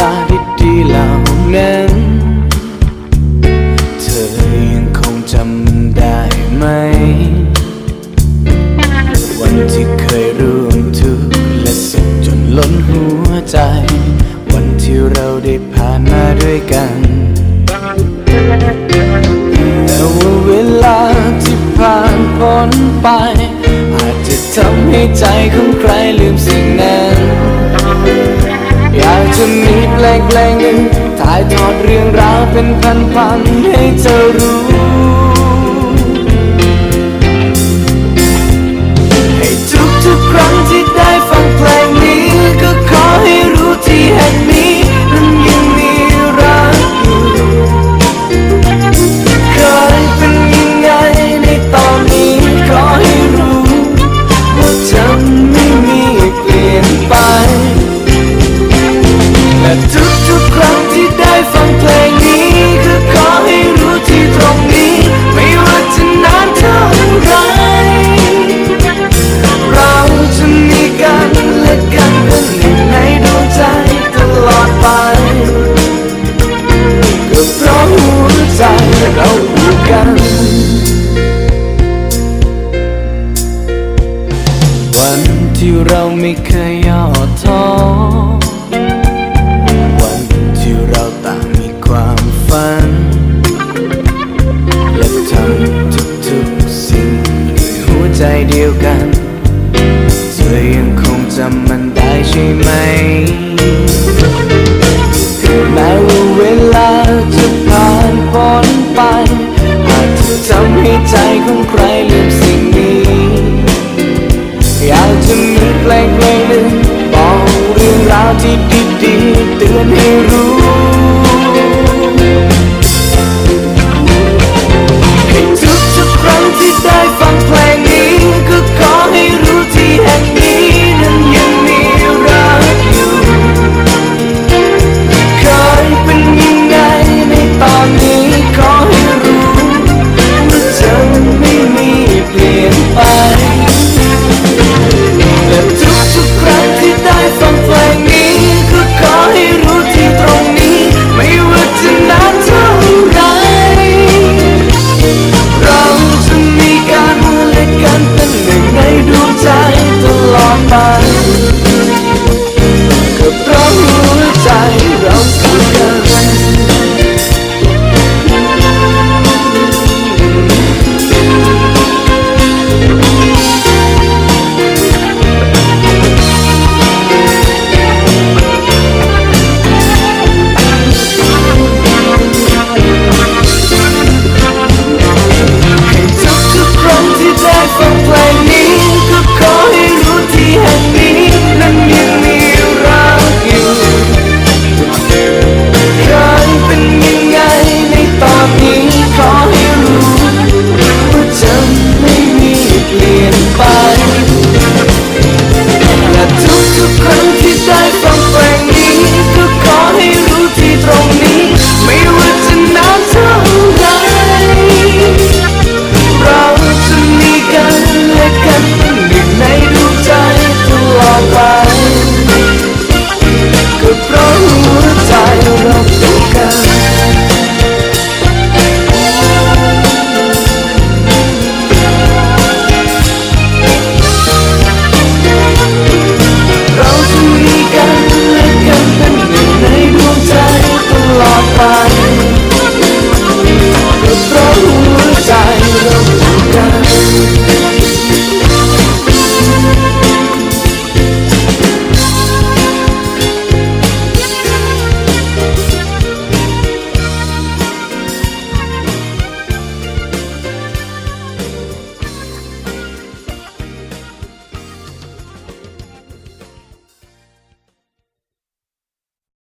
ลาดีๆเหล่านั้น เธอยังคงจำได้ไหม วันที่เคยร่วมทุกข์และสุขจนล้นหัวใจ วันที่เราได้ผ่านมาด้วยกัน แต่ว่าเวลาที่ผ่านพ้นไป อาจจะทำให้ใจของใครลืมสิ่งนั้น อยากจะมีเพลงเพลงหนึ่งถ่ายทอดเรื่องราวเป็นพันๆให้เธอรู้ วันที่เราไม่เคยย่อท้อ วันที่เราต่างมีความฝัน และทำทุกๆสิ่งด้ยหัวใจเดียวกัน เธอยังคงจำมันได้ใช่ไหม แม้ว่าเวลาจะผ่านพ้นไปอาจเธอทำให้ใจของใครลืมสิ่งนี้ จะมีแปลงเพลงหนึ่งบอกเรื่องราวที่ดีๆเตือนให้รู้